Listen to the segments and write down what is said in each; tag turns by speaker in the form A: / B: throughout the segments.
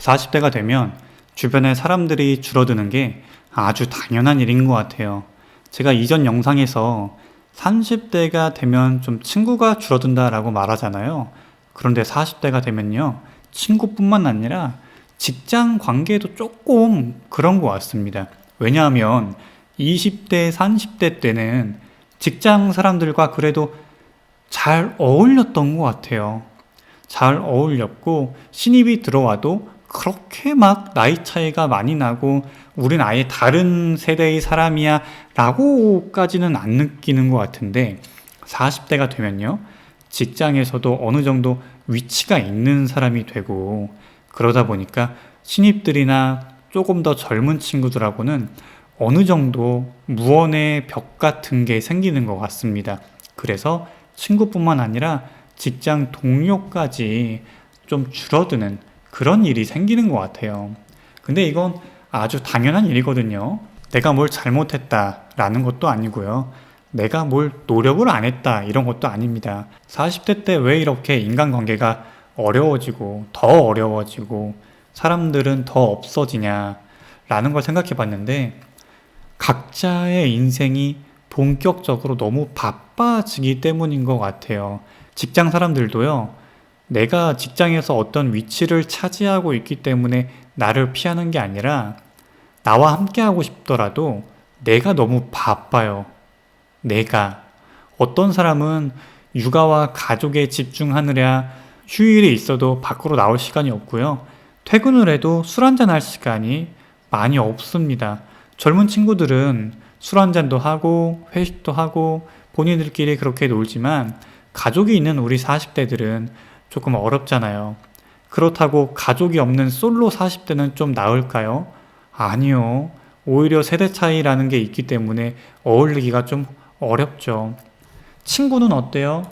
A: 40대가 되면 주변에 사람들이 줄어드는 게 아주 당연한 일인 것 같아요. 제가 이전 영상에서 30대가 되면 좀 친구가 줄어든다라고 말하잖아요. 그런데 40대가 되면요. 친구뿐만 아니라 직장 관계도 조금 그런 것 같습니다. 왜냐하면 20대, 30대 때는 직장 사람들과 그래도 잘 어울렸던 것 같아요. 잘 어울렸고 신입이 들어와도 그렇게 막 나이 차이가 많이 나고 우린 아예 다른 세대의 사람이야 라고까지는 안 느끼는 것 같은데 40대가 되면요 직장에서도 어느 정도 위치가 있는 사람이 되고 그러다 보니까 신입들이나 조금 더 젊은 친구들하고는 어느 정도 무언의 벽 같은 게 생기는 것 같습니다. 그래서 친구뿐만 아니라 직장 동료까지 좀 줄어드는 그런 일이 생기는 것 같아요. 근데 이건 아주 당연한 일이거든요. 내가 뭘 잘못했다라는 것도 아니고요. 내가 뭘 노력을 안 했다 이런 것도 아닙니다. 40대 때 왜 이렇게 인간관계가 어려워지고 더 어려워지고 사람들은 더 없어지냐 라는 걸 생각해 봤는데 각자의 인생이 본격적으로 너무 바빠지기 때문인 것 같아요. 직장 사람들도요. 내가 직장에서 어떤 위치를 차지하고 있기 때문에 나를 피하는 게 아니라 나와 함께 하고 싶더라도 내가 너무 바빠요. 내가. 어떤 사람은 육아와 가족에 집중하느라 휴일에 있어도 밖으로 나올 시간이 없고요. 퇴근을 해도 술 한잔 할 시간이 많이 없습니다. 젊은 친구들은 술 한잔도 하고 회식도 하고 본인들끼리 그렇게 놀지만 가족이 있는 우리 40대들은 조금 어렵잖아요. 그렇다고 가족이 없는 솔로 40대는 좀 나을까요? 아니요. 오히려 세대 차이라는 게 있기 때문에 어울리기가 좀 어렵죠. 친구는 어때요?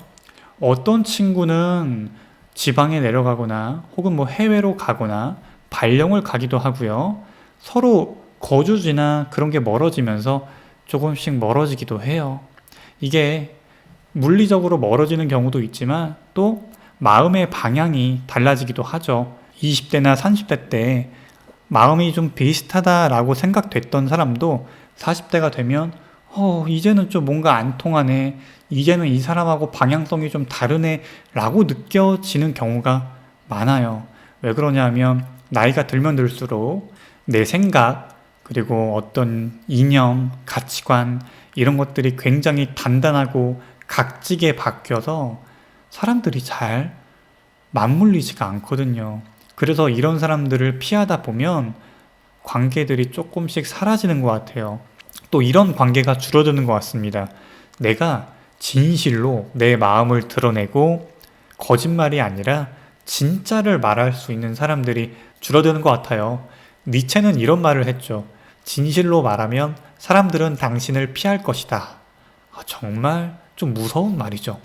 A: 어떤 친구는 지방에 내려가거나 혹은 뭐 해외로 가거나 발령을 가기도 하고요. 서로 거주지나 그런 게 멀어지면서 조금씩 멀어지기도 해요. 이게 물리적으로 멀어지는 경우도 있지만 또 마음의 방향이 달라지기도 하죠. 20대나 30대 때 마음이 좀 비슷하다라고 생각됐던 사람도 40대가 되면 어, 이제는 좀 뭔가 안 통하네. 이제는 이 사람하고 방향성이 좀 다르네. 라고 느껴지는 경우가 많아요. 왜 그러냐 하면 나이가 들면 들수록 내 생각, 그리고 어떤 이념, 가치관, 이런 것들이 굉장히 단단하고 각지게 바뀌어서 사람들이 잘 맞물리지가 않거든요. 그래서 이런 사람들을 피하다 보면 관계들이 조금씩 사라지는 것 같아요. 또 이런 관계가 줄어드는 것 같습니다. 내가 진실로 내 마음을 드러내고 거짓말이 아니라 진짜를 말할 수 있는 사람들이 줄어드는 것 같아요. 니체는 이런 말을 했죠. 진실로 말하면 사람들은 당신을 피할 것이다. 아, 정말 좀 무서운 말이죠.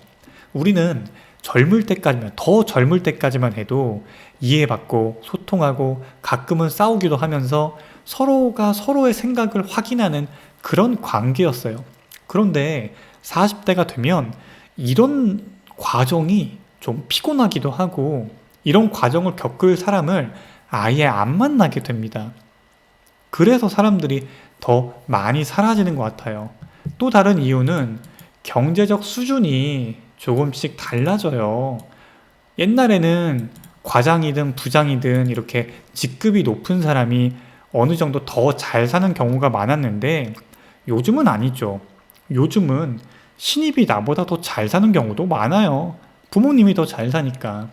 A: 우리는 젊을 때까지만, 더 젊을 때까지만 해도 이해받고 소통하고 가끔은 싸우기도 하면서 서로가 서로의 생각을 확인하는 그런 관계였어요. 그런데 40대가 되면 이런 과정이 좀 피곤하기도 하고 이런 과정을 겪을 사람을 아예 안 만나게 됩니다. 그래서 사람들이 더 많이 사라지는 것 같아요. 또 다른 이유는 경제적 수준이 조금씩 달라져요. 옛날에는 과장이든 부장이든 이렇게 직급이 높은 사람이 어느 정도 더 잘 사는 경우가 많았는데 요즘은 아니죠. 요즘은 신입이 나보다 더 잘 사는 경우도 많아요. 부모님이 더 잘 사니까.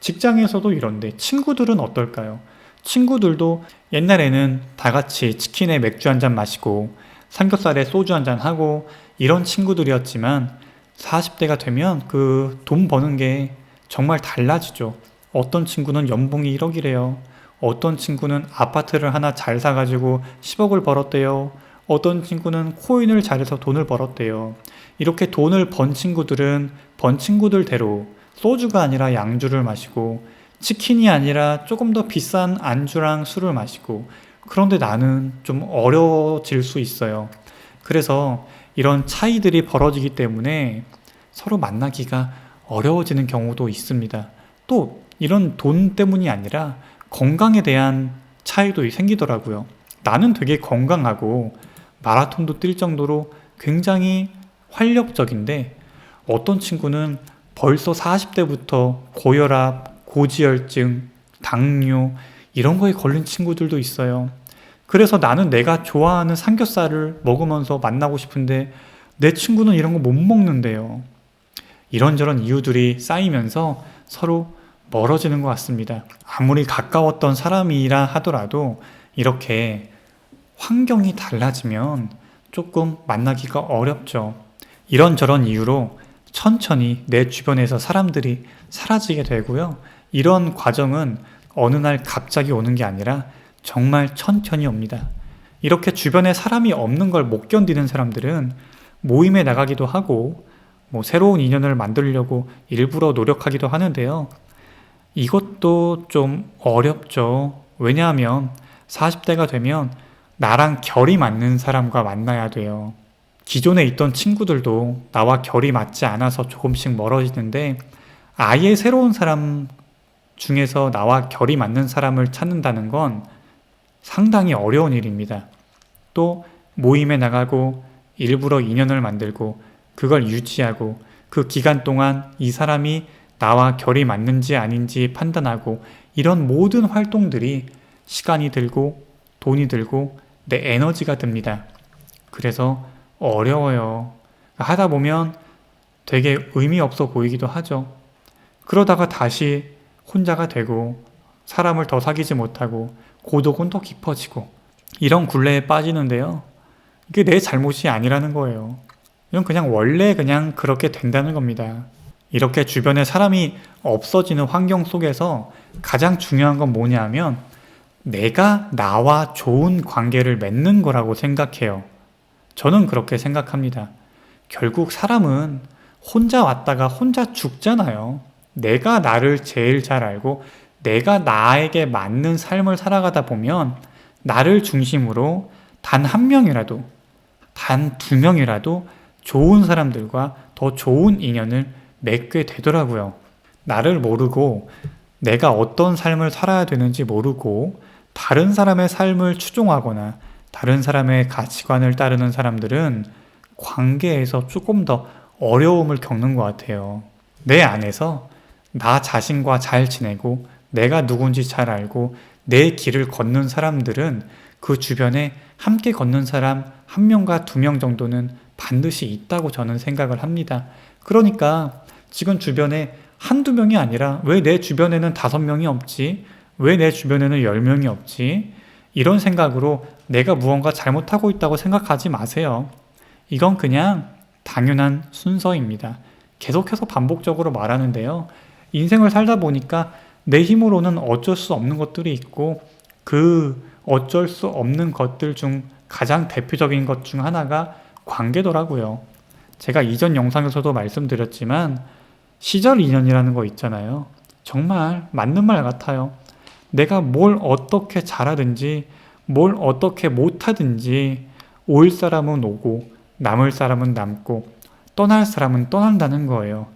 A: 직장에서도 이런데 친구들은 어떨까요? 친구들도 옛날에는 다 같이 치킨에 맥주 한 잔 마시고 삼겹살에 소주 한 잔 하고 이런 친구들이었지만 40대가 되면 그 돈 버는 게 정말 달라지죠. 어떤 친구는 연봉이 1억이래요. 어떤 친구는 아파트를 하나 잘 사가지고 10억을 벌었대요. 어떤 친구는 코인을 잘해서 돈을 벌었대요. 이렇게 돈을 번 친구들은 번 친구들대로 소주가 아니라 양주를 마시고 치킨이 아니라 조금 더 비싼 안주랑 술을 마시고 그런데 나는 좀 어려워질 수 있어요. 그래서 이런 차이들이 벌어지기 때문에 서로 만나기가 어려워지는 경우도 있습니다. 또 이런 돈 때문이 아니라 건강에 대한 차이도 생기더라고요. 나는 되게 건강하고 마라톤도 뛸 정도로 굉장히 활력적인데 어떤 친구는 벌써 40대부터 고혈압, 고지혈증, 당뇨 이런 거에 걸린 친구들도 있어요. 그래서 나는 내가 좋아하는 삼겹살을 먹으면서 만나고 싶은데 내 친구는 이런 거 못 먹는데요. 이런저런 이유들이 쌓이면서 서로 멀어지는 것 같습니다. 아무리 가까웠던 사람이라 하더라도 이렇게 환경이 달라지면 조금 만나기가 어렵죠. 이런저런 이유로 천천히 내 주변에서 사람들이 사라지게 되고요. 이런 과정은 어느 날 갑자기 오는 게 아니라 정말 천천히 옵니다. 이렇게 주변에 사람이 없는 걸 못 견디는 사람들은 모임에 나가기도 하고 뭐 새로운 인연을 만들려고 일부러 노력하기도 하는데요. 이것도 좀 어렵죠. 왜냐하면 40대가 되면 나랑 결이 맞는 사람과 만나야 돼요. 기존에 있던 친구들도 나와 결이 맞지 않아서 조금씩 멀어지는데 아예 새로운 사람 중에서 나와 결이 맞는 사람을 찾는다는 건 상당히 어려운 일입니다. 또 모임에 나가고 일부러 인연을 만들고 그걸 유지하고 그 기간 동안 이 사람이 나와 결이 맞는지 아닌지 판단하고 이런 모든 활동들이 시간이 들고 돈이 들고 내 에너지가 듭니다. 그래서 어려워요. 하다 보면 되게 의미 없어 보이기도 하죠. 그러다가 다시 혼자가 되고 사람을 더 사귀지 못하고 고독은 더 깊어지고 이런 굴레에 빠지는데요. 이게 내 잘못이 아니라는 거예요. 이건 그냥 원래 그냥 그렇게 된다는 겁니다. 이렇게 주변에 사람이 없어지는 환경 속에서 가장 중요한 건 뭐냐면 내가 나와 좋은 관계를 맺는 거라고 생각해요. 저는 그렇게 생각합니다. 결국 사람은 혼자 왔다가 혼자 죽잖아요. 내가 나를 제일 잘 알고 내가 나에게 맞는 삶을 살아가다 보면 나를 중심으로 단 한 명이라도, 단 두 명이라도 좋은 사람들과 더 좋은 인연을 맺게 되더라고요. 나를 모르고 내가 어떤 삶을 살아야 되는지 모르고 다른 사람의 삶을 추종하거나 다른 사람의 가치관을 따르는 사람들은 관계에서 조금 더 어려움을 겪는 것 같아요. 내 안에서 나 자신과 잘 지내고 내가 누군지 잘 알고 내 길을 걷는 사람들은 그 주변에 함께 걷는 사람 한 명과 두 명 정도는 반드시 있다고 저는 생각을 합니다. 그러니까 지금 주변에 한두 명이 아니라 왜 내 주변에는 다섯 명이 없지? 왜 내 주변에는 열 명이 없지? 이런 생각으로 내가 무언가 잘못하고 있다고 생각하지 마세요. 이건 그냥 당연한 순서입니다. 계속해서 반복적으로 말하는데요. 인생을 살다 보니까 내 힘으로는 어쩔 수 없는 것들이 있고 그 어쩔 수 없는 것들 중 가장 대표적인 것 중 하나가 관계더라고요. 제가 이전 영상에서도 말씀드렸지만 시절 인연이라는 거 있잖아요. 정말 맞는 말 같아요. 내가 뭘 어떻게 잘하든지 뭘 어떻게 못하든지 올 사람은 오고 남을 사람은 남고 떠날 사람은 떠난다는 거예요.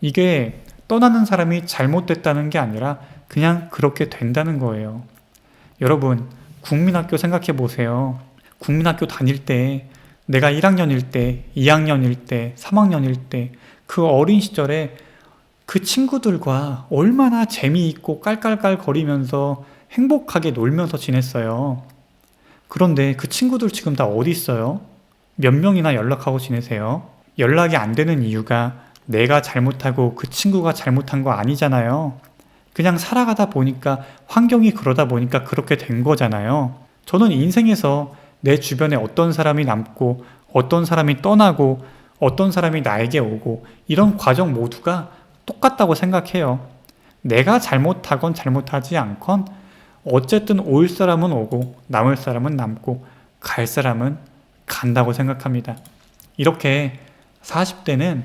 A: 이게 떠나는 사람이 잘못됐다는 게 아니라 그냥 그렇게 된다는 거예요. 여러분, 국민학교 생각해 보세요. 국민학교 다닐 때 내가 1학년일 때, 2학년일 때, 3학년일 때 그 어린 시절에 그 친구들과 얼마나 재미있고 깔깔깔 거리면서 행복하게 놀면서 지냈어요. 그런데 그 친구들 지금 다 어디 있어요? 몇 명이나 연락하고 지내세요? 연락이 안 되는 이유가 내가 잘못하고 그 친구가 잘못한 거 아니잖아요. 그냥 살아가다 보니까 환경이 그러다 보니까 그렇게 된 거잖아요. 저는 인생에서 내 주변에 어떤 사람이 남고 어떤 사람이 떠나고 어떤 사람이 나에게 오고 이런 과정 모두가 똑같다고 생각해요. 내가 잘못하건 잘못하지 않건 어쨌든 올 사람은 오고 남을 사람은 남고 갈 사람은 간다고 생각합니다. 이렇게 40대는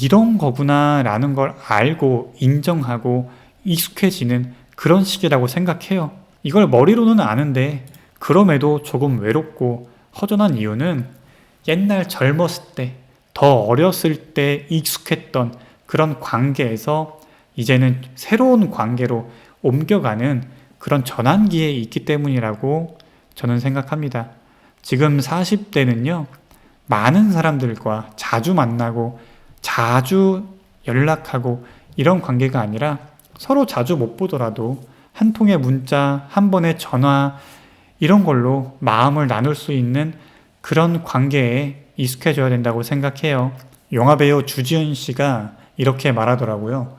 A: 이런 거구나 라는 걸 알고 인정하고 익숙해지는 그런 시기라고 생각해요. 이걸 머리로는 아는데 그럼에도 조금 외롭고 허전한 이유는 옛날 젊었을 때, 더 어렸을 때 익숙했던 그런 관계에서 이제는 새로운 관계로 옮겨가는 그런 전환기에 있기 때문이라고 저는 생각합니다. 지금 40대는요, 많은 사람들과 자주 만나고 자주 연락하고 이런 관계가 아니라 서로 자주 못 보더라도 한 통의 문자, 한 번의 전화, 이런 걸로 마음을 나눌 수 있는 그런 관계에 익숙해져야 된다고 생각해요. 영화배우 주지은 씨가 이렇게 말하더라고요.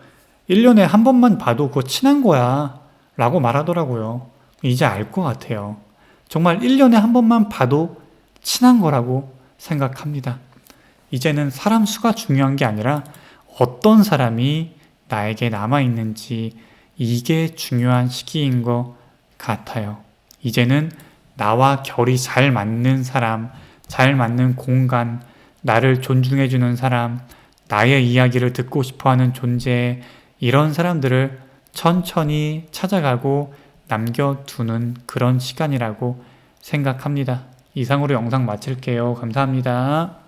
A: 1년에 한 번만 봐도 그거 친한 거야. 라고 말하더라고요. 이제 알 것 같아요. 정말 1년에 한 번만 봐도 친한 거라고 생각합니다. 이제는 사람 수가 중요한 게 아니라 어떤 사람이 나에게 남아있는지 이게 중요한 시기인 것 같아요. 이제는 나와 결이 잘 맞는 사람, 잘 맞는 공간, 나를 존중해주는 사람, 나의 이야기를 듣고 싶어 하는 존재, 이런 사람들을 천천히 찾아가고 남겨두는 그런 시간이라고 생각합니다. 이상으로 영상 마칠게요. 감사합니다.